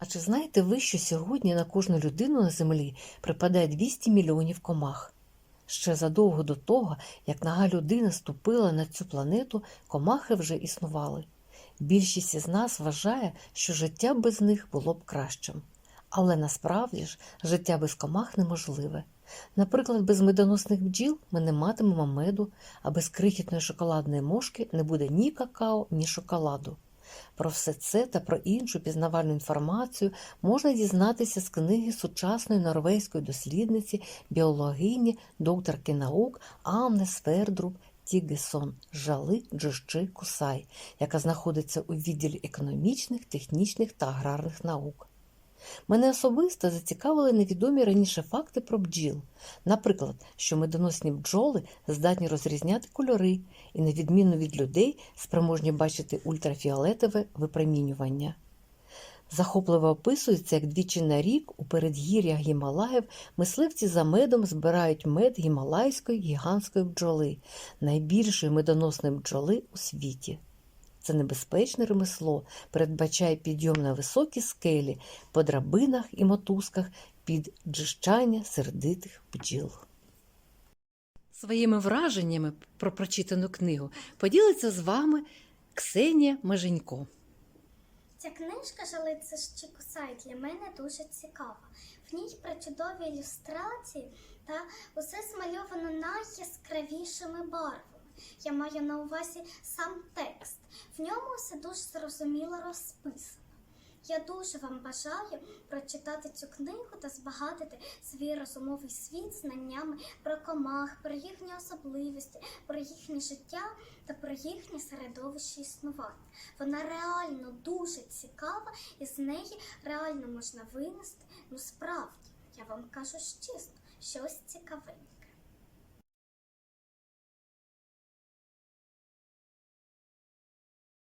А чи знаєте ви, що сьогодні на кожну людину на землі припадає 200 мільйонів комах? Ще задовго до того, як нога людини ступила на цю планету, комахи вже існували. Більшість із нас вважає, що життя без них було б кращим. Але насправді ж життя без комах неможливе. Наприклад, без медоносних бджіл ми не матимемо меду, а без крихітної шоколадної мошки не буде ні какао, ні шоколаду. Про все це та про іншу пізнавальну інформацію можна дізнатися з книги сучасної норвезької дослідниці, біологині, докторки наук Анне Свердруб Тігесон Жали Джищи Кусай, яка знаходиться у відділі економічних, технічних та аграрних наук. Мене особисто зацікавили невідомі раніше факти про бджіл. Наприклад, що медоносні бджоли здатні розрізняти кольори і, на відміну від людей, спроможні бачити ультрафіолетове випромінювання. Захопливо описується, як двічі на рік у передгір'ях Гімалаїв мисливці за медом збирають мед гімалайської гігантської бджоли, найбільшої медоносної бджоли у світі. Це небезпечне ремесло передбачає підйом на високі скелі по драбинах і мотузках під джищання сердитих бджіл. Своїми враженнями про прочитану книгу поділиться з вами Ксенія Меженько. Ця книжка Жалиця Щекусай для мене дуже цікава. В ній причудові ілюстрації та усе змальовано найяскравішими барвами. Я маю на увазі сам текст. В ньому все дуже зрозуміло розписано. Я дуже вам бажаю прочитати цю книгу та збагатити свій розумовий світ знаннями про комах, про їхні особливості, про їхнє життя та про їхнє середовище існування. Вона реально дуже цікава і з неї реально можна винести. Ну справді, я вам кажу чесно, щось цікаве.